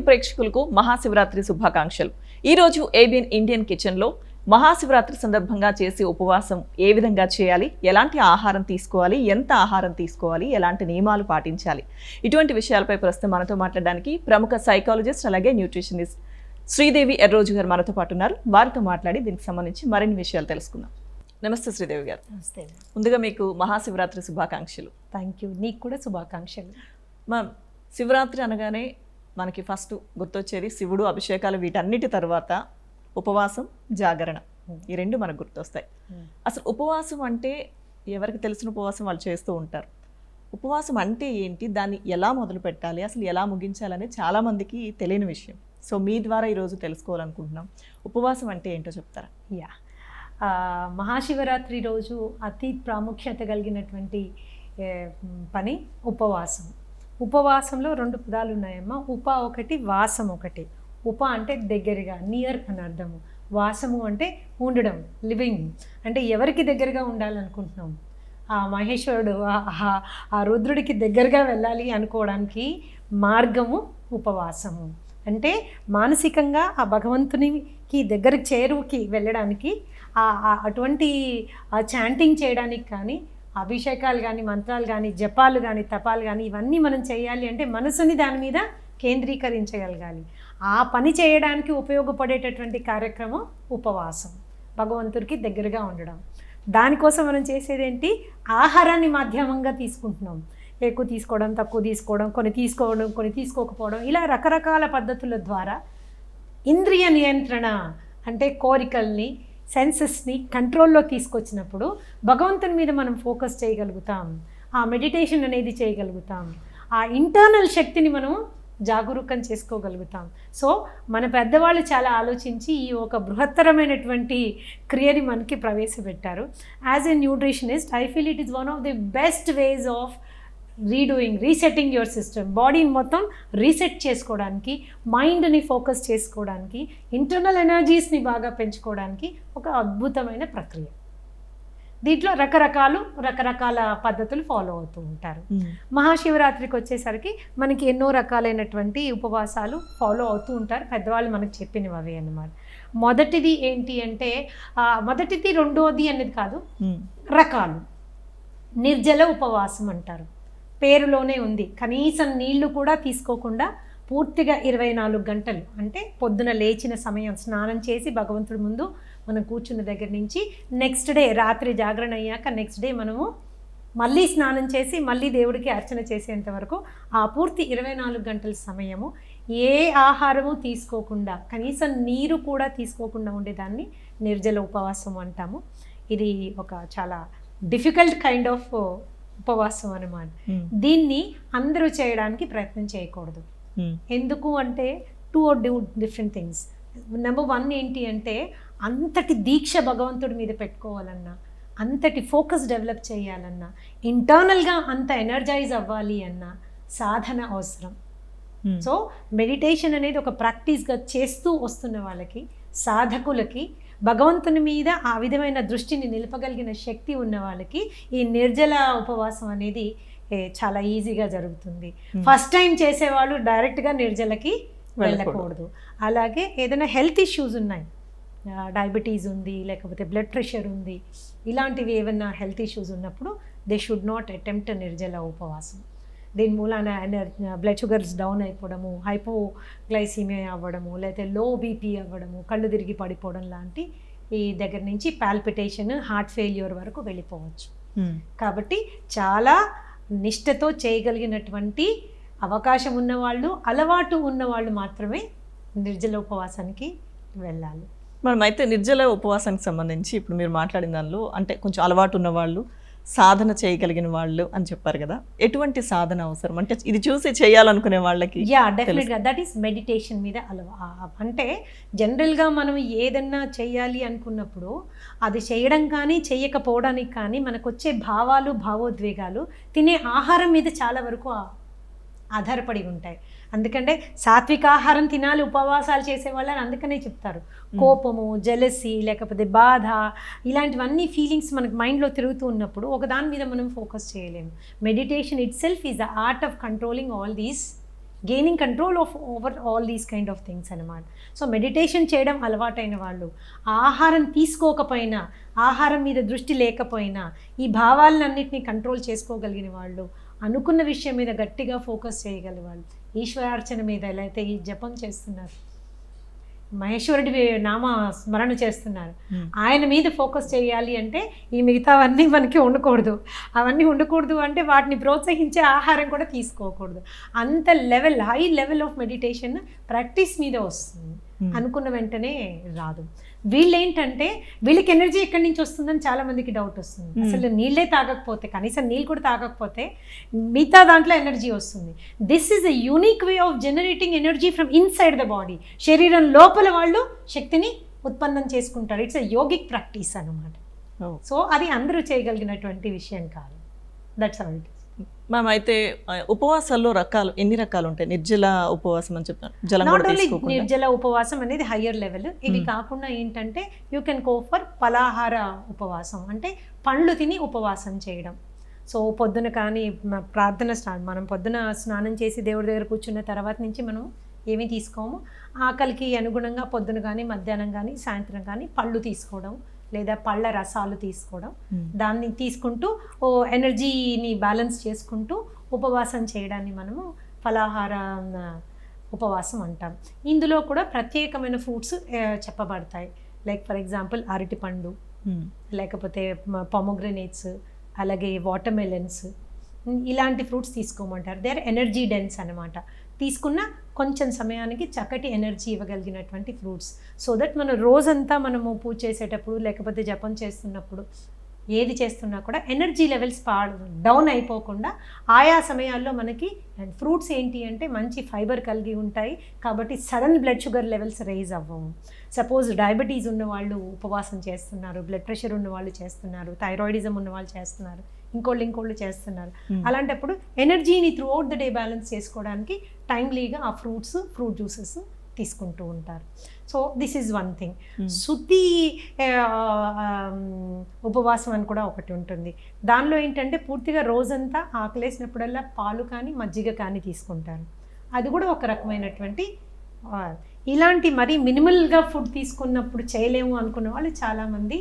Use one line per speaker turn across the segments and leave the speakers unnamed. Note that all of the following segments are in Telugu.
ఏబిఎన్ ప్రేక్షకులకు మహాశివరాత్రి శుభాకాంక్షలు. ఈ రోజు ఏబిఎన్ ఇండియన్ కిచెన్లో మహాశివరాత్రి సందర్భంగా చేసే ఉపవాసం ఏ విధంగా చేయాలి? ఎలాంటి ఆహారం తీసుకోవాలి? ఎంత ఆహారం తీసుకోవాలి? ఎలాంటి నియమాలు పాటించాలి? ఇటువంటి విషయాలపై ప్రస్తుతం మనతో మాట్లాడడానికి ప్రముఖ సైకాలజిస్ట్ అలాగే న్యూట్రిషనిస్ట్ శ్రీదేవి ఎర్రోజు గారు మనతో పాటు ఉన్నారు. వారితో మాట్లాడి దీనికి సంబంధించి మరిన్ని విషయాలు తెలుసుకుందాం. నమస్తే శ్రీదేవి గారు.
నమస్తే
ముందుగా మీకు మహాశివరాత్రి శుభాకాంక్షలు.
థ్యాంక్ యూ నీకు కూడా శుభాకాంక్షలు.
మ్యామ్ శివరాత్రి అనగానే మనకి ఫస్ట్ గుర్తొచ్చేది శివుడు అభిషేకాలు వీటన్నిటి తర్వాత ఉపవాసం జాగరణ. ఈ రెండు మనకు గుర్తొస్తాయి. అసలు ఉపవాసం అంటే ఎవరికి తెలిసిన ఉపవాసం వాళ్ళు చేస్తూ ఉంటారు. ఉపవాసం అంటే ఏంటి? దాన్ని ఎలా మొదలు పెట్టాలి? అసలు ఎలా ముగించాలని చాలామందికి తెలియని విషయం. సో మీ ద్వారా ఈరోజు తెలుసుకోవాలనుకుంటున్నాం. ఉపవాసం అంటే ఏంటో చెప్తారా?
యా. మహాశివరాత్రి రోజు అతి ప్రాముఖ్యత కలిగినటువంటి పని ఉపవాసం. ఉపవాసంలో రెండు పదాలు ఉన్నాయమ్మా ఉప ఒకటి వాసం ఒకటి. ఉప అంటే దగ్గరగా నియర్ అని అర్థము. వాసము అంటే ఉండడం లివింగ్ అంటే ఎవరికి దగ్గరగా ఉండాలనుకుంటున్నాం? ఆ మహేశ్వరుడు ఆ- ఆ రుద్రుడికి దగ్గరగా వెళ్ళాలి అనుకోవడానికి మార్గము ఉపవాసము. అంటే మానసికంగా ఆ భగవంతునికి దగ్గరకు చేరువుకి వెళ్ళడానికి ఆ- అటువంటి ఆ చాంటింగ్ చేయడానికి కానీ అభిషేకాలు కానీ మంత్రాలు కానీ జపాలు కానీ తపాలు కానీ ఇవన్నీ మనం చేయాలి అంటే మనసుని దాని మీద కేంద్రీకరించగలగాలి. ఆ పని చేయడానికి ఉపయోగపడేటటువంటి కార్యక్రమం ఉపవాసం. భగవంతుడికి దగ్గరగా ఉండడం. దానికోసం మనం చేసేది ఏంటి ఆహారాన్ని మాధ్యమంగా తీసుకుంటున్నాం. ఎక్కువ తీసుకోవడం తక్కువ తీసుకోవడం కొన్ని తీసుకోవడం కొన్ని తీసుకోకపోవడం ఇలా రకరకాల పద్ధతుల ద్వారా ఇంద్రియ నియంత్రణ అంటే కోరికల్ని సెన్సెస్ని కంట్రోల్లో తీసుకొచ్చినప్పుడు భగవంతుని మీద మనం ఫోకస్ చేయగలుగుతాం. ఆ మెడిటేషన్ అనేది చేయగలుగుతాం. ఆ ఇంటర్నల్ శక్తిని మనం జాగరూకం చేసుకోగలుగుతాం. సో మన పెద్దవాళ్ళు చాలా ఆలోచించి ఈ ఒక బృహత్తరమైనటువంటి క్రియని మనకి ప్రవేశపెట్టారు. As a nutritionist I feel it is one of the best ways of redoing resetting your system బాడీని మొత్తం రీసెట్ చేసుకోవడానికి మైండ్ని ఫోకస్ చేసుకోవడానికి ఇంటర్నల్ ఎనర్జీస్ని బాగా పెంచుకోవడానికి ఒక అద్భుతమైన ప్రక్రియ. దీంట్లో రకరకాలు రకరకాల పద్ధతులు ఫాలో అవుతూ ఉంటారు. మహాశివరాత్రికి వచ్చేసరికి మనకి ఎన్నో రకాలైనటువంటి ఉపవాసాలు ఫాలో అవుతూ ఉంటారు. పెద్దవాళ్ళు మనకు చెప్పినవి అవి అన్నమాట. మొదటిది ఏంటి అంటే మొదటిది రెండోది అనేది కాదు. రకాలు. నిర్జల ఉపవాసం అంటారు. పేరులోనే ఉంది. కనీసం నీళ్ళు కూడా తీసుకోకుండా పూర్తిగా ఇరవై నాలుగు గంటలు అంటే పొద్దున లేచిన సమయం స్నానం చేసి భగవంతుడి ముందు మనం కూర్చున్న దగ్గర నుంచి నెక్స్ట్ డే రాత్రి జాగరణ అయ్యాక నెక్స్ట్ డే మనము మళ్ళీ స్నానం చేసి మళ్ళీ దేవుడికి అర్చన చేసేంత వరకు ఆ పూర్తి ఇరవై నాలుగు గంటల సమయము ఏ ఆహారము తీసుకోకుండా కనీసం నీరు కూడా తీసుకోకుండా ఉండేదాన్ని నిర్జల ఉపవాసం అంటాము. ఇది ఒక చాలా డిఫికల్ట్ కైండ్ ఆఫ్ ఉపవాసం అన్నమాట. దీన్ని అందరూ చేయడానికి ప్రయత్నం చేయకూడదు. ఎందుకు అంటే two are two different things number one ఏంటి అంటే అంతటి దీక్ష భగవంతుడి మీద పెట్టుకోవాలన్నా అంతటి ఫోకస్ డెవలప్ చేయాలన్నా ఇంటర్నల్గా అంత ఎనర్జైజ్ అవ్వాలి అన్నా సాధన అవసరం. సో మెడిటేషన్ అనేది ఒక ప్రాక్టీస్గా చేస్తూ వస్తున్న వాళ్ళకి సాధకులకి భగవంతుని మీద ఆ విధమైన దృష్టిని నిలపగలిగిన శక్తి ఉన్న వాళ్ళకి ఈ నిర్జల ఉపవాసం అనేది చాలా ఈజీగా జరుగుతుంది. ఫస్ట్ టైం చేసేవాళ్ళు డైరెక్ట్గా నిర్జలకి వెళ్ళకూడదు. అలాగే ఏదైనా హెల్త్ ఇష్యూస్ ఉన్నాయి. డయాబెటీస్ ఉంది లేకపోతే బ్లడ్ ప్రెషర్ ఉంది ఇలాంటివి ఏమైనా హెల్త్ ఇష్యూస్ ఉన్నప్పుడు దే షుడ్ నాట్ అటెంప్ట్ నిర్జల ఉపవాసం. దీని మూలాన బ్లడ్ షుగర్స్ డౌన్ అయిపోవడము హైపోగ్లైసీమియా అవ్వడము లేకపోతే లో బీపీ అవ్వడము కళ్ళు తిరిగి పడిపోవడం లాంటి ఈ దగ్గర నుంచి పాల్పిటేషన్ హార్ట్ ఫెయిల్యూర్ వరకు వెళ్ళిపోవచ్చు. కాబట్టి చాలా నిష్ఠతో చేయగలిగినటువంటి అవకాశం ఉన్నవాళ్ళు అలవాటు ఉన్నవాళ్ళు మాత్రమే నిర్జల ఉపవాసానికి వెళ్ళాలి.
మనం అయితే నిర్జల ఉపవాసానికి సంబంధించి ఇప్పుడు మీరు మాట్లాడిన దానిలో అంటే కొంచెం అలవాటు ఉన్న వాళ్ళు సాధన చేయగలిగిన వాళ్ళు అని చెప్పారు కదా. ఎటువంటి సాధన అవసరం? అంటే ఇది చూసి చేయాలనుకునే వాళ్ళకి
యా డెఫినెట్గా దట్ ఈస్ మెడిటేషన్ మీద అలవా అంటే జనరల్గా మనం ఏదన్నా చేయాలి అనుకున్నప్పుడు అది చేయడం కానీ చేయకపోవడానికి కానీ మనకు వచ్చే భావాలు భావోద్వేగాలు తినే ఆహారం మీద చాలా వరకు ఆధారపడి ఉంటాయి. అందుకంటే సాత్విక ఆహారం తినాలి ఉపవాసాలు చేసే వాళ్ళని అందుకనే చెప్తారు. కోపము జెలసీ లేకపోతే బాధ ఇలాంటివన్నీ ఫీలింగ్స్ మనకు మైండ్లో తిరుగుతూ ఉన్నప్పుడు ఒక దాని మీద మనం ఫోకస్ చేయలేము. Meditation itself is the art of controlling all these gaining control of over all these kind of things అనమాట సో మెడిటేషన్ చేయడం అలవాటైన వాళ్ళు ఆహారం తీసుకోకపోయినా ఆహారం మీద దృష్టి లేకపోయినా ఈ భావాలన్నింటినీ కంట్రోల్ చేసుకోగలిగిన వాళ్ళు అనుకున్న విషయం మీద గట్టిగా ఫోకస్ చేయగలవాళ్ళు. ఈశ్వరార్చన మీద ఎలా అయితే ఈ జపం చేస్తున్నారు మహేశ్వరుడి నామ స్మరణ చేస్తున్నారు
Hmm.
ఆయన మీద ఫోకస్ చేయాలి అంటే ఈ మిగతావన్నీ మనకి ఉండకూడదు అవన్నీ ఉండకూడదు అంటే వాటిని ప్రోత్సహించే ఆహారం కూడా తీసుకోకూడదు అంత level high level of meditation practice మీద వస్తుంది. అనుకున్న వెంటనే రాదు. వీళ్ళు ఏంటంటే వీళ్ళకి ఎనర్జీ ఎక్కడి నుంచి వస్తుందని చాలా మందికి డౌట్ వస్తుంది.
Hmm.
అసలు నీళ్ళే తాగకపోతే కనీసం నీళ్ళు కూడా తాగకపోతే మిగతా దాంట్లో ఎనర్జీ వస్తుంది. This is a unique way of generating energy from inside the body శరీరం లోపల వాళ్ళు శక్తిని ఉత్పన్నం చేసుకుంటారు. ఇట్స్ అ యోగిక్ ప్రాక్టీస్ అనమాట. సో అది అందరూ చేయగలిగినటువంటి విషయం కాదు. దట్స్ ఆల్ ఇట్
మ్యామ్ అయితే ఉపవాసాల్లో రకాలు ఎన్ని రకాలు ఉంటాయి? నిర్జల ఉపవాసం అని చెప్తాను జలం
నిర్జల ఉపవాసం అనేది హయ్యర్ లెవెల్ ఇవి
Hmm.
కాకుండా ఏంటంటే యూ కెన్ గో ఫర్ పలాహార ఉపవాసం. అంటే పండ్లు తిని ఉపవాసం చేయడం. సో పొద్దున కానీ ప్రార్థన స్నానం మనం పొద్దున స్నానం చేసి దేవుడి దగ్గర కూర్చున్న తర్వాత నుంచి మనం ఏమీ తీసుకోము. ఆకలికి అనుగుణంగా పొద్దున కానీ మధ్యాహ్నం కానీ సాయంత్రం కానీ పళ్ళు తీసుకోవడం లేదా పళ్ళ రసాలు తీసుకోవడం. దాన్ని తీసుకుంటూ ఓ ఎనర్జీని బ్యాలెన్స్ చేసుకుంటూ ఉపవాసం చేయడాన్ని మనము ఫలాహార ఉపవాసం అంటాం. ఇందులో కూడా ప్రత్యేకమైన ఫ్రూట్స్ చెప్పబడతాయి. లైక్ ఫర్ ఎగ్జాంపుల్ అరటిపండు. లేకపోతే పొమోగ్రనేట్స్ అలాగే వాటర్ మెలన్స్ ఇలాంటి ఫ్రూట్స్ తీసుకోమంటారు. దే ఆర్ ఎనర్జీ డెన్స్ అనమాట తీసుకున్న కొంచెం సమయానికి చక్కటి ఎనర్జీ ఇవ్వగలిగినటువంటి ఫ్రూట్స్. సో దట్ మనం రోజంతా మనము పూజ చేసేటప్పుడు లేకపోతే జపం చేస్తున్నప్పుడు ఏది చేస్తున్నా కూడా ఎనర్జీ లెవెల్స్ పా డౌన్ అయిపోకుండా ఆయా సమయాల్లో మనకి అండ్ ఫ్రూట్స్ ఏంటి అంటే మంచి ఫైబర్ కలిగి ఉంటాయి. కాబట్టి sudden blood sugar levels rise అవ్వవు. సపోజ్ డయాబెటీస్ ఉన్న వాళ్ళు ఉపవాసం చేస్తున్నారు బ్లడ్ ప్రెషర్ ఉన్న వాళ్ళు చేస్తున్నారు థైరాయిడిజం ఉన్న వాళ్ళు చేస్తున్నారు. ఇంకోళ్ళు ఇంకోళ్ళు చేస్తున్నారు.
Hmm.
అలాంటప్పుడు ఎనర్జీని through out the day balance చేసుకోవడానికి టైమ్లీగా ఆ ఫ్రూట్స్ ఫ్రూట్ జ్యూసెస్ తీసుకుంటూ ఉంటారు. So this is one thing. శుద్ధి ఉపవాసం అని కూడా ఒకటి ఉంటుంది. దానిలో ఏంటంటే పూర్తిగా రోజంతా ఆకలేసినప్పుడల్లా పాలు కానీ మజ్జిగ కానీ తీసుకుంటారు. అది కూడా ఒక రకమైనటువంటి ఇలాంటి మరీ మినిమల్గా ఫుడ్ తీసుకున్నప్పుడు చేయలేము అనుకున్న వాళ్ళు చాలామంది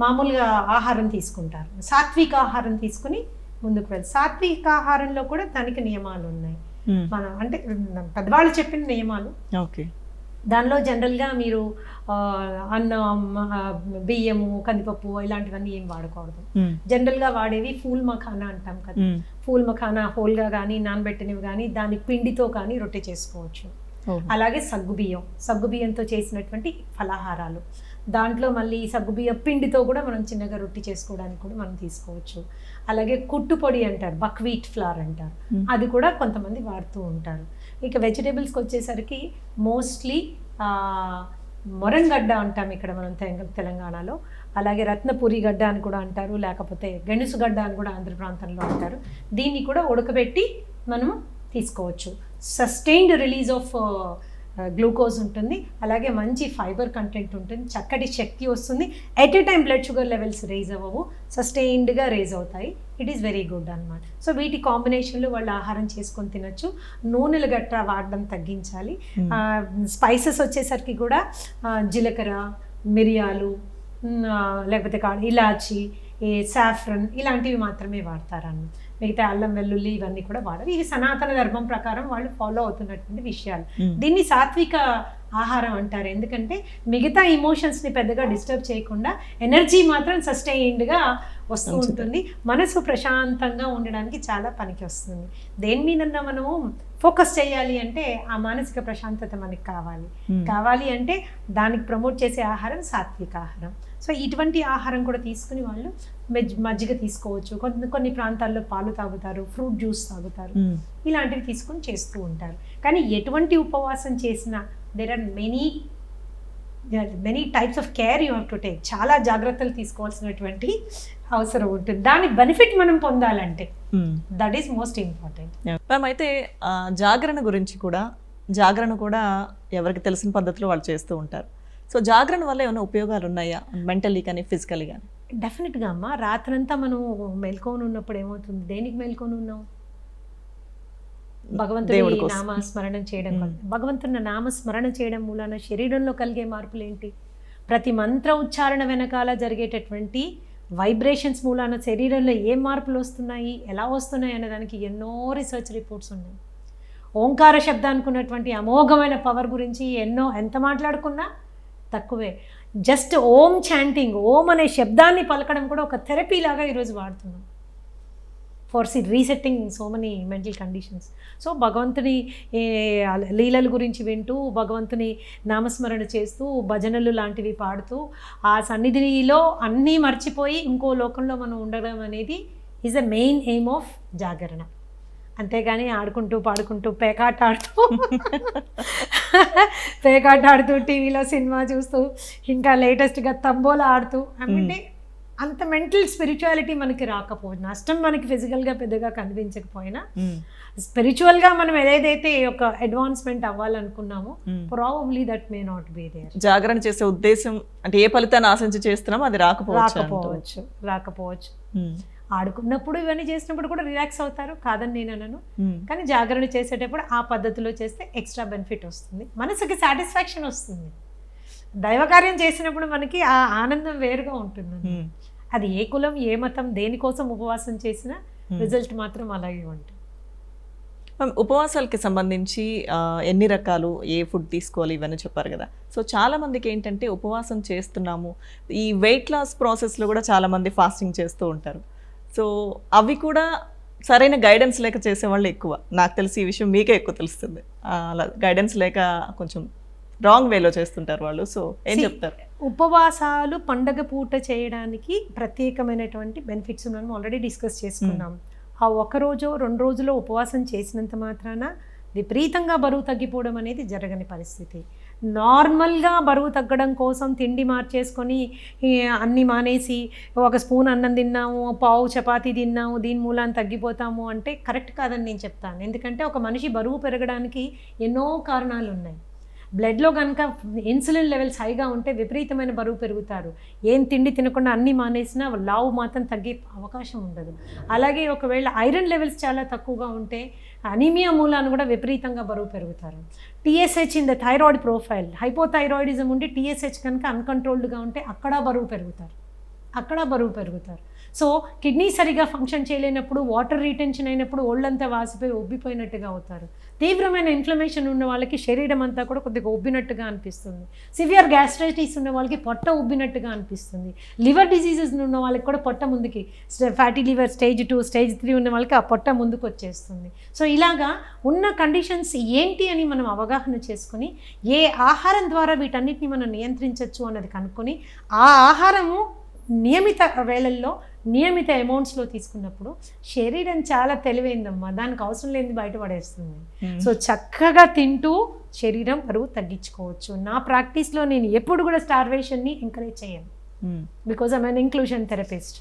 మామూలుగా ఆహారం తీసుకుంటారు. సాత్విక ఆహారం తీసుకుని ముందుకు వెళ్ళి సాత్విక ఆహారంలో కూడా దానికి నియమాలు ఉన్నాయి. మన అంటే పెద్దవాళ్ళు చెప్పిన నియమాలు.
ఓకే.
దానిలో జనరల్గా మీరు అన్నం బియ్యము కందిపప్పు ఇలాంటివన్నీ ఏం వాడకూడదు. జనరల్గా వాడేవి ఫూల్ మఖానా అంటాం కదా. ఫూల్ మఖానా హోల్గా కానీ నానబెట్టినవి కానీ దాని పిండితో కానీ రొట్టె చేసుకోవచ్చు. అలాగే సగ్గుబియ్యం సగ్గుబియ్యంతో చేసినటువంటి ఫలాహారాలు. దాంట్లో మళ్ళీ సగ్గుబియ్యం పిండితో కూడా మనం చిన్నగా రొట్టి చేసుకోవడానికి కూడా మనం తీసుకోవచ్చు. అలాగే కుట్టు పొడి అంటారు బక్వీట్ ఫ్లార్ అంటారు. అది కూడా కొంతమంది వాడుతూ ఉంటారు. ఇక వెజిటేబుల్స్కి వచ్చేసరికి మోస్ట్లీ మొరంగడ్డ అంటాం ఇక్కడ మనం తెలంగ- తెలంగాణలో. అలాగే రత్నపురి గడ్డ అని కూడా అంటారు లేకపోతే గెనుసు గడ్డ అని కూడా ఆంధ్ర ప్రాంతంలో అంటారు. దీన్ని కూడా ఉడకబెట్టి మనము తీసుకోవచ్చు. సస్టైన్డ్ రిలీజ్ ఆఫ్ గ్లూకోజ్ ఉంటుంది అలాగే మంచి ఫైబర్ కంటెంట్ ఉంటుంది చక్కటి శక్తి వస్తుంది. At a time blood sugar levels raise అవ్వవు సస్టైన్డ్గా రేజ్ అవుతాయి. ఇట్ ఈస్ వెరీ గుడ్ అనమాట సో వీటి కాంబినేషన్లో వాళ్ళు ఆహారం చేసుకొని తినచ్చు. నూనెలు గట్రా వాడడం తగ్గించాలి.
Hmm.
స్పైసెస్ వచ్చేసరికి కూడా జీలకర్ర మిరియాలు లేకపోతే ఇలాచి సాఫ్రన్ ఇలాంటివి మాత్రమే వాడతారన్న మిగతా అల్లం వెల్లుల్లి ఇవన్నీ కూడా వాడరు ఇవి సనాతన ధర్మం ప్రకారం వాళ్ళు ఫాలో అవుతున్నటువంటి విషయాలు. దీన్ని సాత్విక ఆహారం అంటారు. ఎందుకంటే మిగతా ఎమోషన్స్ని పెద్దగా డిస్టర్బ్ చేయకుండా ఎనర్జీ మాత్రం సస్టైన్డ్గా వస్తూ. ఉంటుంది. మనసు ప్రశాంతంగా ఉండడానికి చాలా పనికి వస్తుంది. దేని మీద మనము ఫోకస్ చేయాలి అంటే ఆ మానసిక ప్రశాంతత మనకి కావాలి. కావాలి అంటే దానికి ప్రమోట్ చేసే ఆహారం సాత్విక ఆహారం. సో ఇటువంటి ఆహారం కూడా తీసుకుని వాళ్ళు మెజ్ మజ్జిగ తీసుకోవచ్చు. కొన్ని కొన్ని ప్రాంతాల్లో పాలు తాగుతారు ఫ్రూట్ జ్యూస్ తాగుతారు. ఇలాంటివి తీసుకుని చేస్తూ ఉంటారు. కానీ ఎటువంటి ఉపవాసం చేసినా there are many many types of care you have to take చాలా జాగ్రత్తలు తీసుకోవాల్సినటువంటి అవసరం ఉంటుంది. దాని బెనిఫిట్ మనం పొందాలంటే. That is most important
ma'am అయితే జాగరణ గురించి కూడా జాగరణ కూడా ఎవరికి తెలిసిన పద్ధతిలో వాళ్ళు చేస్తూ ఉంటారు. సో జాగరణ వల్ల ఏమైనా ఉపయోగాలు ఉన్నాయా మెంటలీ కానీ ఫిజికలీ కానీ?
డెఫినెట్గా అమ్మ. రాత్రంతా మనం మెల్కొని ఉన్నప్పుడు ఏమవుతుంది? దేనికి మెల్కొని ఉన్నాం భగవంతుడి. నామస్మరణం చేయడం. వల్ల. భగవంతుని నామస్మరణ చేయడం మూలాన శరీరంలో కలిగే మార్పులు ఏంటి ప్రతి మంత్ర ఉచ్చారణ వెనకాల జరిగేటటువంటి వైబ్రేషన్స్ మూలాన శరీరంలో ఏం మార్పులు వస్తున్నాయి? ఎలా వస్తున్నాయి? అనే దానికి ఎన్నో రీసెర్చ్ రిపోర్ట్స్ ఉన్నాయి. ఓంకార శబ్దానికి ఉన్నటువంటి అమోఘమైన పవర్ గురించి ఎన్నో ఎంత మాట్లాడుకున్నా తక్కువే. జస్ట్ ఓం చాంటింగ్ ఓం అనే శబ్దాన్ని పలకడం కూడా ఒక థెరపీ లాగా ఈరోజు వాడుతున్నాం. For see resetting so many mental conditions. So భగవంతుని లీలల గురించి వింటూ భగవంతుని నామస్మరణ చేస్తూ భజనలు లాంటివి పాడుతూ ఆ సన్నిధిలో అన్నీ మర్చిపోయి ఇంకో లోకంలో మనం ఉండడం అనేది is a main aim of జాగరణ. అంతేగాని ఆడుకుంటూ పాడుకుంటూ పేకాట ఆడుతూ పేకాట ఆడుతూ టీవీలో సినిమా చూస్తూ ఇంకా లేటెస్ట్గా తంబోలా ఆడుతూ అంటే అంత మెంటల్ స్పిరిచువాలిటీ మనకి రాకపోవచ్చు నష్టం మనకి ఫిజికల్గా పెద్దగా కనిపించకపోయినా. స్పిరిచువల్గా మనం ఏదైతే ఒక advancement అవ్వాలనుకున్నామో. Probably that may not be there
జాగరణ చేసే ఉద్దేశం అంటే ఏ ఫలితాన్ని ఆశించి చేస్తున్నామో అది రాకపోవచ్చు.
రాకపోవచ్చు రాకపోవచ్చు. ఆడుకున్నప్పుడు ఇవన్నీ చేసినప్పుడు కూడా రిలాక్స్ అవుతారు. కాదని నేను అనను.
మ్మ్.
కానీ జాగరణ చేసేటప్పుడు ఆ పద్ధతిలో చేస్తే ఎక్స్ట్రా బెనిఫిట్ వస్తుంది. మనసుకి సాటిస్ఫాక్షన్ వస్తుంది. దైవకార్యం చేసినప్పుడు మనకి ఆ ఆనందం వేరుగా ఉంటుంది
మ్మ్.
అది ఏ కులం ఏ మతం దేనికోసం ఉపవాసం చేసినా రిజల్ట్ మాత్రం అలాగే ఉంటుంది.
ఉపవాసాలకి సంబంధించి ఎన్ని రకాలు ఏ ఫుడ్ తీసుకోవాలి ఇవన్నీ చెప్పారు కదా. సో చాలా మందికి ఏంటంటే ఉపవాసం చేస్తున్నాము. ఈ వెయిట్ లాస్ ప్రాసెస్లో కూడా చాలా మంది ఫాస్టింగ్ చేస్తూ ఉంటారు. సో అవి కూడా సరైన గైడెన్స్ లేక చేసే వాళ్ళు ఎక్కువ. నాకు తెలిసి ఈ విషయం మీకే ఎక్కువ తెలుస్తుంది. అలా గైడెన్స్ లేక కొంచెం రాంగ్ వేలో చేస్తుంటారు వాళ్ళు. సో ఏం చెప్తారు?
ఉపవాసాలు పండగ పూట చేయడానికి ప్రత్యేకమైనటువంటి బెనిఫిట్స్ మనం ఆల్రెడీ డిస్కస్ చేసుకున్నాం. ఆ ఒక రోజు రెండు రోజులో ఉపవాసం చేసినంత మాత్రాన విపరీతంగా బరువు తగ్గిపోవడం అనేది జరగని పరిస్థితి. నార్మల్గా బరువు తగ్గడం కోసం తిండి మార్చేసుకొని అన్ని మానేసి ఒక స్పూన్ అన్నం తిన్నాము పావు చపాతీ తిన్నాము దీని మూలాన్ని తగ్గిపోతాము అంటే కరెక్ట్ కాదని నేను చెప్తాను. ఎందుకంటే ఒక మనిషి బరువు పెరగడానికి ఎన్నో కారణాలు ఉన్నాయి. బ్లడ్లో కనుక ఇన్సులిన్ లెవెల్స్ హైగా ఉంటే విపరీతమైన బరువు పెరుగుతారు. ఏం తిండి తినకుండా అన్నీ మానేసినా లావు మాత్రం తగ్గే అవకాశం ఉండదు. అలాగే ఒకవేళ ఐరన్ లెవెల్స్ చాలా తక్కువగా ఉంటే అనీమియా మూలాన్ని కూడా విపరీతంగా బరువు పెరుగుతారు. TSH in the thyroid profile hypothyroidism ఉండి టీఎస్హెచ్ కనుక అన్కంట్రోల్డ్గా ఉంటే అక్కడ బరువు పెరుగుతారు. అక్కడ బరువు పెరుగుతారు. సో కిడ్నీ సరిగా ఫంక్షన్ చేయలేనప్పుడు వాటర్ రీటెన్షన్ అయినప్పుడు ఒళ్ళంతా వాసిపోయి ఉబ్బిపోయినట్టుగా అవుతారు. తీవ్రమైన ఇన్ఫ్లమేషన్ ఉన్న వాళ్ళకి శరీరం అంతా కూడా కొద్దిగా ఉబ్బినట్టుగా అనిపిస్తుంది. సివియర్ గ్యాస్ట్రైటిస్ ఉన్న వాళ్ళకి పొట్ట ఉబ్బినట్టుగా అనిపిస్తుంది. లివర్ డిసీజెస్ ఉన్న వాళ్ళకి కూడా పొట్ట ముందుకి fatty liver stage two stage three ఉన్న వాళ్ళకి ఆ పొట్ట ముందుకు వచ్చేస్తుంది. సో ఇలాగా ఉన్న కండిషన్స్ ఏంటి అని మనం అవగాహన చేసుకొని ఏ ఆహారం ద్వారా వీటన్నిటిని మనం నియంత్రించవచ్చు అన్నది కనుక్కొని ఆ ఆహారము నియమిత వేళల్లో నియమిత అమౌంట్స్లో తీసుకున్నప్పుడు శరీరం చాలా తెలివైందమ్మా. దానికి అవసరం లేనిది బయటపడేస్తుంది సో చక్కగా తింటూ శరీరం బరువు తగ్గించుకోవచ్చు. నా ప్రాక్టీస్లో నేను ఎప్పుడు కూడా స్టార్వేషన్ని ఎంకరేజ్ చేయను. Because I'm an inclusion therapist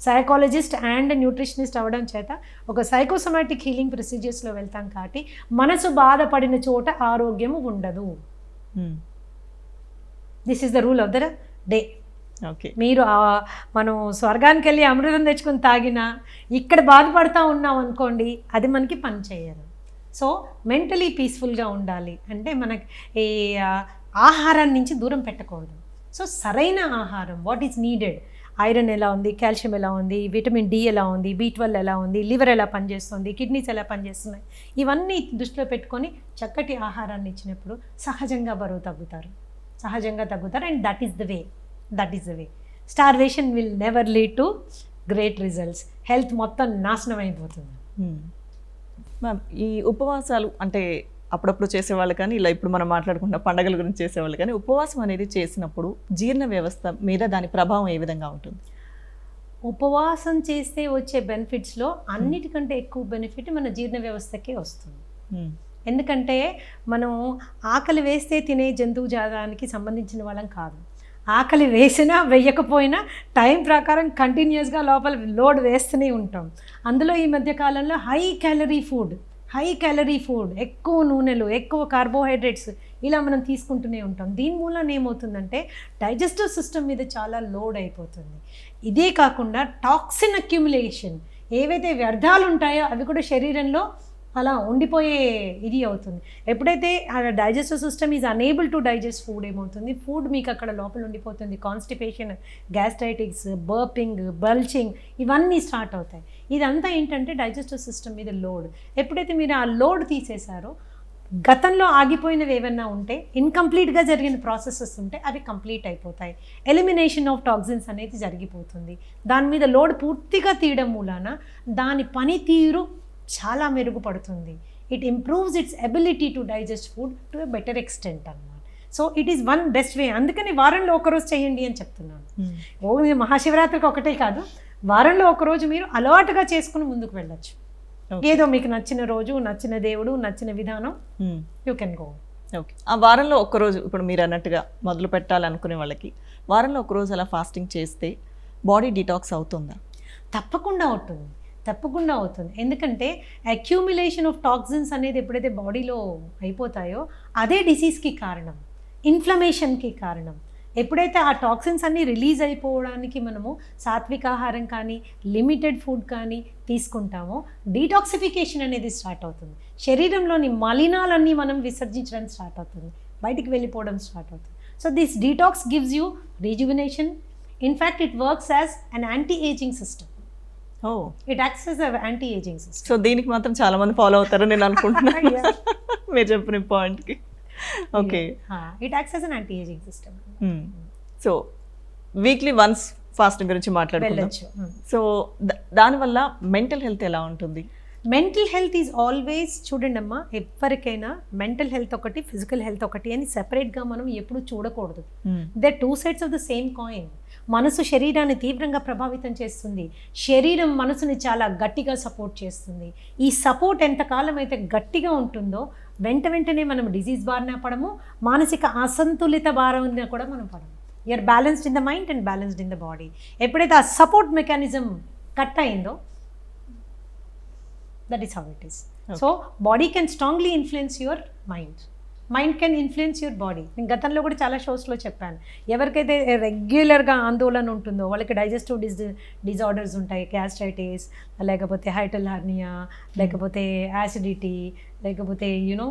psychologist and nutritionist అవ్వడం చేత ఒక సైకోసమాటిక్ హీలింగ్ ప్రొసీజర్స్లో వెళ్తాం కాబట్టి మనసు బాధపడిన చోట ఆరోగ్యము ఉండదు. This is the rule of the day మీరు మనం స్వర్గానికి వెళ్ళి అమృతం తెచ్చుకొని తాగినా ఇక్కడ బాధపడతా ఉన్నాం అనుకోండి అది మనకి పని చేయదు. సో మెంటలీ పీస్ఫుల్గా ఉండాలి. అంటే మనకి ఈ ఆహారాన్ని నుంచి దూరం పెట్టకూడదు. సో సరైన ఆహారం వాట్ ఈస్ నీడెడ్ ఐరన్ ఎలా ఉంది? కాల్షియం ఎలా ఉంది? విటమిన్ డి ఎలా ఉంది? బీ ట్వెల్వ్ ఎలా ఉంది? లివర్ ఎలా పనిచేస్తుంది? కిడ్నీస్ ఎలా పనిచేస్తున్నాయి? ఇవన్నీ దృష్టిలో పెట్టుకొని చక్కటి ఆహారాన్ని ఇచ్చినప్పుడు సహజంగా బరువు తగ్గుతారు. సహజంగా తగ్గుతారు. And that is the way that is the way starvation will never lead to great results health మొత్తం నాశనం అయిపోతుంది.
మ్యామ్ ఈ ఉపవాసాలు అంటే అప్పుడప్పుడు చేసేవాళ్ళు కానీ ఇలా ఇప్పుడు మనం మాట్లాడుకున్న పండగల గురించి చేసేవాళ్ళు కానీ ఉపవాసం అనేది చేసినప్పుడు జీర్ణ వ్యవస్థ మీద దాని ప్రభావం ఏ విధంగా ఉంటుంది?
ఉపవాసం చేస్తే వచ్చే బెనిఫిట్స్లో అన్నిటికంటే ఎక్కువ బెనిఫిట్ మన జీర్ణ వ్యవస్థకే వస్తుంది.
మ్మ్.
ఎందుకంటే మనం ఆకలి వేస్తే తినే జంతువు జాతానికి సంబంధించిన వాళ్ళం కాదు. ఆకలి వేసినా వేయకపోయినా టైం ప్రకారం కంటిన్యూస్గా లోపల లోడ్ వేస్తూనే ఉంటాం. అందులో ఈ మధ్య కాలంలో high calorie food high calorie food ఎక్కువ నూనెలు ఎక్కువ కార్బోహైడ్రేట్స్ ఇలా మనం తీసుకుంటూనే ఉంటాం. దీని మూలన ఏమవుతుందంటే డైజెస్టివ్ సిస్టమ్ మీద చాలా లోడ్ అయిపోతుంది. ఇదే కాకుండా టాక్సిన్ అక్యుములేషన్ ఏవైతే వ్యర్థాలు ఉంటాయో అవి కూడా శరీరంలో అలా ఉండిపోయే ఇది అవుతుంది. ఎప్పుడైతే ఆ digestive system is unable to digest food ఏమవుతుంది? ఫుడ్ మీకు అక్కడ లోపల ఉండిపోతుంది. కాన్స్టిపేషన్ గ్యాస్ట్రైటిక్స్ బర్పింగ్ బల్చింగ్ ఇవన్నీ స్టార్ట్ అవుతాయి. ఇదంతా ఏంటంటే డైజెస్టివ్ సిస్టమ్ మీద లోడ్. ఎప్పుడైతే మీరు ఆ లోడ్ తీసేశారో గతంలో ఆగిపోయినవి ఏమన్నా ఉంటే ఇన్కంప్లీట్గా జరిగిన ప్రాసెసెస్ ఉంటే అవి కంప్లీట్ అయిపోతాయి. ఎలిమినేషన్ ఆఫ్ టాక్సిన్స్ అనేది జరిగిపోతుంది. దాని మీద లోడ్ పూర్తిగా తీయడం మూలాన దాని పనితీరు చాలా మెరుగుపడుతుంది. It improves its ability to digest food to a better extent అన్నమాట. So it is one best way అందుకని వారంలో ఒకరోజు చేయండి అని చెప్తున్నాను. ఓ ఇది మహాశివరాత్రికి ఒకటే కాదు. వారంలో ఒకరోజు మీరు అలవాటుగా చేసుకుని ముందుకు వెళ్ళొచ్చు. ఏదో మీకు నచ్చిన రోజు నచ్చిన దేవుడు నచ్చిన విధానం
Hmm.
You can go
okay ఆ వారంలో ఒక్కరోజు ఇప్పుడు మీరు అన్నట్టుగా మొదలు పెట్టాలనుకునే వాళ్ళకి వారంలో ఒకరోజు అలా ఫాస్టింగ్ చేస్తే బాడీ డిటాక్స్ అవుతుందా?
తప్పకుండా అవుతుంది. తప్పకుండా అవుతుంది. ఎందుకంటే అక్యూమిలేషన్ ఆఫ్ టాక్సిన్స్ అనేది ఎప్పుడైతే బాడీలో అయిపోతాయో అదే డిసీజ్కి కారణం. ఇన్ఫ్లమేషన్కి కారణం. ఎప్పుడైతే ఆ టాక్సిన్స్ అన్నీ రిలీజ్ అయిపోవడానికి మనము సాత్విక ఆహారం కానీ లిమిటెడ్ ఫుడ్ కానీ తీసుకుంటామో డీటాక్సిఫికేషన్ అనేది స్టార్ట్ అవుతుంది. శరీరంలోని మలినాలన్నీ మనం విసర్జించడం స్టార్ట్ అవుతుంది. బయటికి వెళ్ళిపోవడం స్టార్ట్ అవుతుంది. So this detox gives you rejuvenation in fact it works as an anti ageing system it acts as anti ageing system
so దీనికి మాత్రం చాలా మంది ఫాలో అవుతారని నేను అనుకుంటున్నాను. మీరు చెప్పిన పాయింట్కి okay
it acts as anti ageing system
so weekly once fasting గురించి మాట్లాడుకుందాం.
వెళ్ళొచ్చు.
సో ద- దానివల్ల మెంటల్ హెల్త్ ఎలా ఉంటుంది?
మెంటల్ హెల్త్ ఈజ్ ఆల్వేస్ చూడండి అమ్మా ఎవరికైనా మెంటల్ హెల్త్ ఒకటి ఫిజికల్ హెల్త్ ఒకటి అని సెపరేట్గా మనం ఎప్పుడు చూడకూడదు. They two sides of the same coin మనసు శరీరాన్ని తీవ్రంగా ప్రభావితం చేస్తుంది. శరీరం మనసుని చాలా గట్టిగా సపోర్ట్ చేస్తుంది. ఈ సపోర్ట్ ఎంతకాలం అయితే గట్టిగా ఉంటుందో వెంట వెంటనే మనం డిజీజ్ బారిన పడము మానసిక అసంతులిత బారిన కూడా మనం పడము. You're balanced in the mind and balanced in the body ఎప్పుడైతే ఆ సపోర్ట్ మెకానిజం కట్ అయిందో that is how it is so body can strongly influence your mind mind can influence your body నేను గతంలో కూడా చాలా షోస్లో చెప్పాను. ఎవరికైతే రెగ్యులర్గా ఆందోళన ఉంటుందో వాళ్ళకి డైజెస్టివ్ డిస్ డిజార్డర్స్ ఉంటాయి. గ్యాస్ట్రైటిస్ లేకపోతే హైటల్ హర్నియా లేకపోతే యాసిడిటీ లేకపోతే యూనో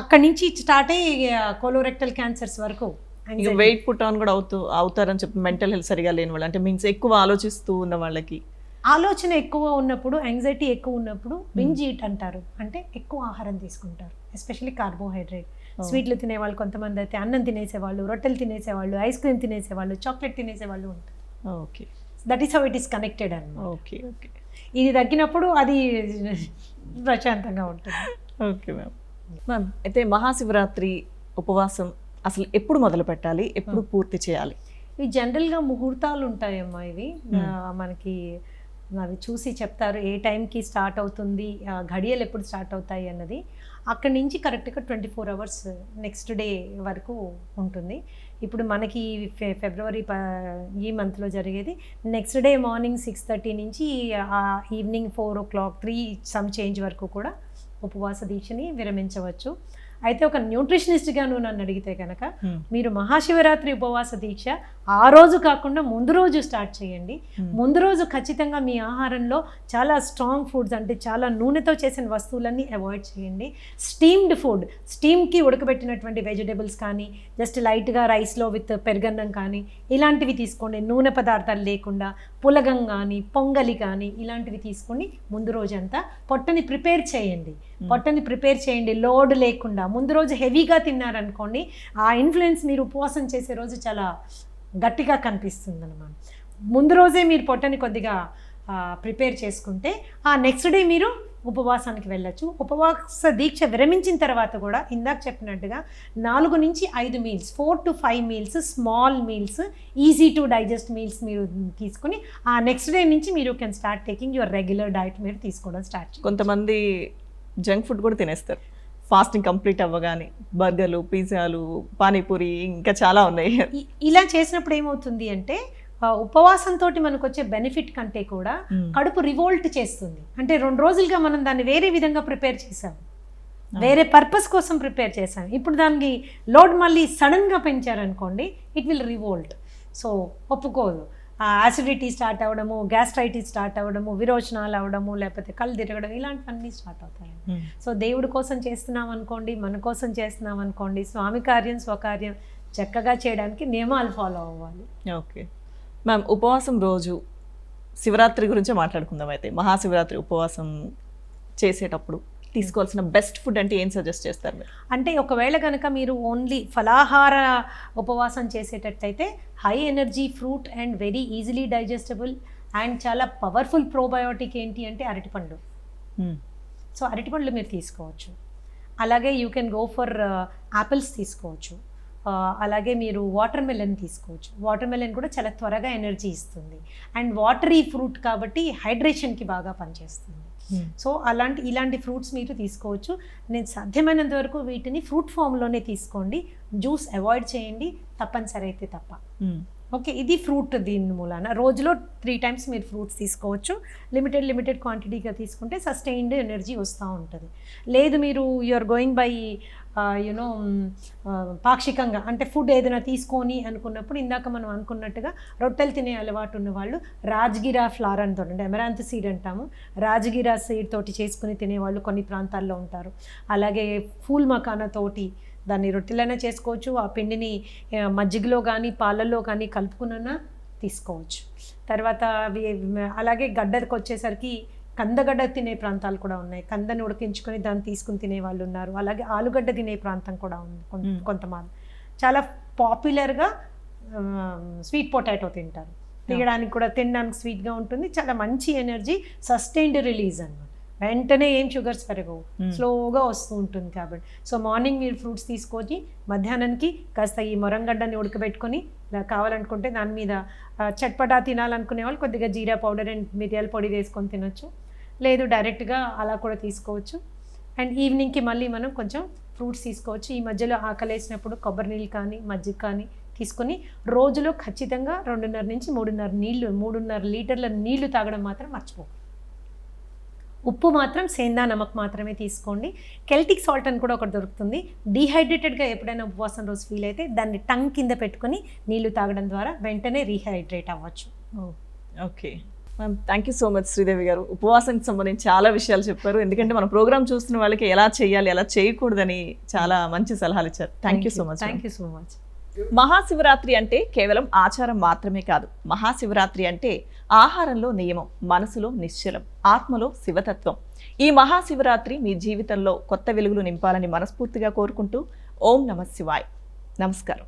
అక్కడి నుంచి స్టార్ట్ అయ్యి కోలోరెక్టల్ క్యాన్సర్స్ వరకు
వెయిట్ పుట్ ఆన్ కూడా అవుతూ అవుతారని చెప్పి మెంటల్ హెల్త్ సరిగా లేని వాళ్ళు. అంటే మీన్స్ ఎక్కువ ఆలోచిస్తూ ఉన్న వాళ్ళకి.
ఆలోచన ఎక్కువ ఉన్నప్పుడు యాంగ్జైటీ ఎక్కువ ఉన్నప్పుడు బింజ్ ఈట్ అంటారు. అంటే ఎక్కువ ఆహారం తీసుకుంటారు. ఎస్పెషల్లీ కార్బోహైడ్రేట్ స్వీట్లు తినేవాళ్ళు కొంతమంది అయితే అన్నం తినేసేవాళ్ళు రొట్టెలు తినేసేవాళ్ళు ఐస్ క్రీమ్ తినేసేవాళ్ళు చాక్లెట్ తినేసేవాళ్ళు ఉంటారు.
Okay.
That is how it is connected అన్నమాట.
Okay okay.
ఇది తగ్గినప్పుడు అది ప్రశాంతంగా ఉంటుంది.
Okay ma'am. మ్యామ్ అయితే మహాశివరాత్రి ఉపవాసం అసలు ఎప్పుడు మొదలు పెట్టాలి? ఎప్పుడు పూర్తి చేయాలి?
ఇవి జనరల్గా ముహూర్తాలు ఉంటాయమ్మా ఇవి. మనకి అవి చూసి చెప్తారు ఏ టైంకి స్టార్ట్ అవుతుంది ఘడియలు ఎప్పుడు స్టార్ట్ అవుతాయి అన్నది. అక్కడి నుంచి కరెక్ట్గా twenty four hours next day వరకు ఉంటుంది. ఇప్పుడు మనకి ఫె ఫిబ్రవరి ప ఈ మంత్లో జరిగేది. Next day morning six thirty నుంచి evening four o'clock three some change వరకు కూడా ఉపవాస దీక్షని విరమించవచ్చు. అయితే ఒక న్యూట్రిషనిస్ట్గా నువ్వు నన్ను అడిగితే కనుక. మీరు మహాశివరాత్రి ఉపవాస దీక్ష ఆ రోజు కాకుండా ముందు రోజు స్టార్ట్ చేయండి. ముందు రోజు ఖచ్చితంగా మీ ఆహారంలో చాలా స్ట్రాంగ్ ఫుడ్స్ అంటే చాలా నూనెతో చేసిన వస్తువులన్నీ అవాయిడ్ చేయండి స్టీమ్డ్ ఫుడ్ స్టీమ్కి ఉడకబెట్టినటువంటి వెజిటేబుల్స్ కానీ జస్ట్ లైట్గా రైస్లో విత్ పెరుగన్నం కానీ ఇలాంటివి తీసుకోండి నూనె పదార్థాలు లేకుండా పులగం కానీ పొంగలి కానీ ఇలాంటివి తీసుకొని ముందు రోజంతా పొట్టని ప్రిపేర్ చేయండి పొట్టని ప్రిపేర్ చేయండి లోడ్ లేకుండా. ముందు రోజు హెవీగా తిన్నారనుకోండి ఆ ఇన్ఫ్లుయెన్స్ మీరు ఉపవాసం చేసే రోజు చాలా గట్టిగా కనిపిస్తుంది అనమాట ముందు రోజే మీరు పొట్టని కొద్దిగా ప్రిపేర్ చేసుకుంటే ఆ నెక్స్ట్ డే మీరు ఉపవాసానికి వెళ్ళొచ్చు. ఉపవాస దీక్ష విరమించిన తర్వాత కూడా ఇందాక చెప్పినట్టుగా నాలుగు నుంచి ఐదు meals four to five meals small meals easy to digest meals మీరు తీసుకుని ఆ నెక్స్ట్ డే నుంచి మీరు can start taking your regular diet మీరు తీసుకోవడం స్టార్ట్
కొంతమంది జంక్ ఫుడ్ కూడా తినేస్తారు. ఫాస్టింగ్ కంప్లీట్ అవ్వగానే బర్గర్లు పిజ్జాలు పానీపూరి ఇంకా చాలా ఉన్నాయి.
ఇలా చేసినప్పుడు ఏమవుతుంది అంటే ఉపవాసంతో మనకు వచ్చే బెనిఫిట్ కంటే కూడా. కడుపు రివోల్ట్ చేస్తుంది. అంటే రెండు రోజులుగా మనం దాన్ని వేరే విధంగా ప్రిపేర్ చేసాం వేరే పర్పస్ కోసం ప్రిపేర్ చేశాం. ఇప్పుడు దానికి లోడ్ మళ్ళీ సడన్గా పెంచారనుకోండి ఇట్ విల్ రివోల్ట్. సో ఒప్పుకోదు. యాసిడిటీ స్టార్ట్ అవ్వడము గ్యాస్ట్రైటిస్ స్టార్ట్ అవ్వడము విరోచనాలు అవ్వడము లేకపోతే కళ్ళు తిరగడం ఇలాంటివన్నీ స్టార్ట్ అవుతాయి. సో దేవుడి కోసం చేస్తున్నాం అనుకోండి మన కోసం చేస్తున్నాం అనుకోండి స్వామి కార్యం స్వకార్యం చక్కగా చేయడానికి నియమాలు ఫాలో అవ్వాలి.
ఓకే మ్యామ్ ఉపవాసం రోజు శివరాత్రి గురించే మాట్లాడుకుందాం అయితే. మహాశివరాత్రి ఉపవాసం చేసేటప్పుడు. తీసుకోవాల్సిన బెస్ట్ ఫుడ్ అంటే ఏం సజెస్ట్ చేస్తారు మీరు?
అంటే ఒకవేళ కనుక మీరు ఓన్లీ ఫలాహార ఉపవాసం చేసేటట్టయితే high energy fruit and very easily digestible and చాలా పవర్ఫుల్ ప్రోబయోటిక్ ఏంటి అంటే అరటిపండు.
మ్మ్.
సో అరటిపండ్లు మీరు తీసుకోవచ్చు. అలాగే you can go for apples తీసుకోవచ్చు. అలాగే మీరు వాటర్ మెలన్ తీసుకోవచ్చు. వాటర్ మెలన్ కూడా చాలా త్వరగా ఎనర్జీ ఇస్తుంది. అండ్ వాటరీ ఫ్రూట్ కాబట్టి హైడ్రేషన్కి బాగా పనిచేస్తుంది. సో అలాంటి ఇలాంటి ఫ్రూట్స్ మీరు తీసుకోవచ్చు. నేను సాధ్యమైనంత వరకు వీటిని ఫ్రూట్ ఫామ్లోనే తీసుకోండి. జ్యూస్ అవాయిడ్ చేయండి. తప్పనిసరి అయితే తప్ప.
మ్మ్.
ఓకే ఇది ఫ్రూట్ దీని మూలాన. రోజులో త్రీ టైమ్స్ మీరు ఫ్రూట్స్ తీసుకోవచ్చు. లిమిటెడ్ లిమిటెడ్ క్వాంటిటీగా తీసుకుంటే సస్టైన్డ్ ఎనర్జీ వస్తూ ఉంటుంది. లేదు మీరు యూఆర్ గోయింగ్ బై యునో పాక్షికంగా అంటే ఫుడ్ ఏదైనా తీసుకొని అనుకున్నప్పుడు ఇందాక మనం అనుకున్నట్టుగా రొట్టెలు తినే అలవాటు ఉన్న వాళ్ళు రాజ్గిరా ఫ్లార్ అని అంటే ఎమరాంత్ సీడ్ అంటాము. రాజ్గిరా సీడ్ తోటి చేసుకుని తినేవాళ్ళు కొన్ని ప్రాంతాల్లో ఉంటారు. అలాగే ఫూల్ మకానా తోటి దాన్ని రొట్టెలైనా చేసుకోవచ్చు ఆ పిండిని మజ్జిగలో కానీ పాలల్లో కానీ కలుపుకున్నా తీసుకోవచ్చు. తర్వాత అవి అలాగే గడ్డకు వచ్చేసరికి కందగడ్డ తినే ప్రాంతాలు కూడా ఉన్నాయి. కందని ఉడికించుకొని దాన్ని తీసుకుని తినే వాళ్ళు ఉన్నారు. అలాగే ఆలుగడ్డ తినే ప్రాంతం కూడా ఉంది. కొంతమంది. చాలా పాపులర్గా స్వీట్ పొటాటో తింటారు. తీయడానికి కూడా తినడానికి స్వీట్గా ఉంటుంది. చాలా మంచి ఎనర్జీ సస్టైన్డ్ రిలీజ్ అన్నమాట. వెంటనే ఏం షుగర్స్ పెరగవు. స్లోగా వస్తూ ఉంటుంది కాబట్టి. సో మార్నింగ్ మీరు ఫ్రూట్స్ తీసుకొని మధ్యాహ్నానికి కాస్త ఈ మొరంగడ్డని ఉడకబెట్టుకొని కావాలనుకుంటే దాని మీద చట్పటా తినాలనుకునే వాళ్ళు కొద్దిగా జీరా పౌడర్ అండ్ మిరియాల పొడి వేసుకొని తినొచ్చు. లేదు డైరెక్ట్గా అలా కూడా తీసుకోవచ్చు. అండ్ ఈవినింగ్కి మళ్ళీ మనం కొంచెం ఫ్రూట్స్ తీసుకోవచ్చు. ఈ మధ్యలో ఆకలేసినప్పుడు కొబ్బరి నీళ్ళు కానీ మజ్జిగ కానీ తీసుకొని రోజులో ఖచ్చితంగా రెండున్నర నుంచి మూడున్నర నీళ్ళు మూడున్నర లీటర్ల నీళ్ళు తాగడం మాత్రం మర్చిపో ఉప్పు మాత్రం సేందా నమక్ మాత్రమే తీసుకోండి. కెల్టిక్ సాల్ట్ అని కూడా ఒకటి దొరుకుతుంది. డీహైడ్రేటెడ్గా ఎప్పుడైనా ఉపవాసం రోజు ఫీల్ అయితే దాన్ని టంగ్ కింద పెట్టుకొని నీళ్ళు తాగడం ద్వారా వెంటనే రీహైడ్రేట్ అవ్వచ్చు.
Okay. Ma'am thank you so much Sridevi garu. ఉపవాసానికి సంబంధించి చాలా విషయాలు చెప్పారు. ఎందుకంటే మన ప్రోగ్రామ్ చూస్తున్న వాళ్ళకి ఎలా చేయాలి ఎలా చేయకూడదని చాలా మంచి సలహాలు ఇచ్చారు. Thank you so much
thank you so much
Mahashivratri అంటే కేవలం ఆచారం మాత్రమే కాదు. మహాశివరాత్రి అంటే ఆహారంలో నియమం మనసులో నిశ్చలం ఆత్మలో శివతత్వం. ఈ మహాశివరాత్రి మీ జీవితంలో కొత్త వెలుగులు నింపాలని మనస్ఫూర్తిగా కోరుకుంటూ ఓం నమ శివాయ్. నమస్కారం.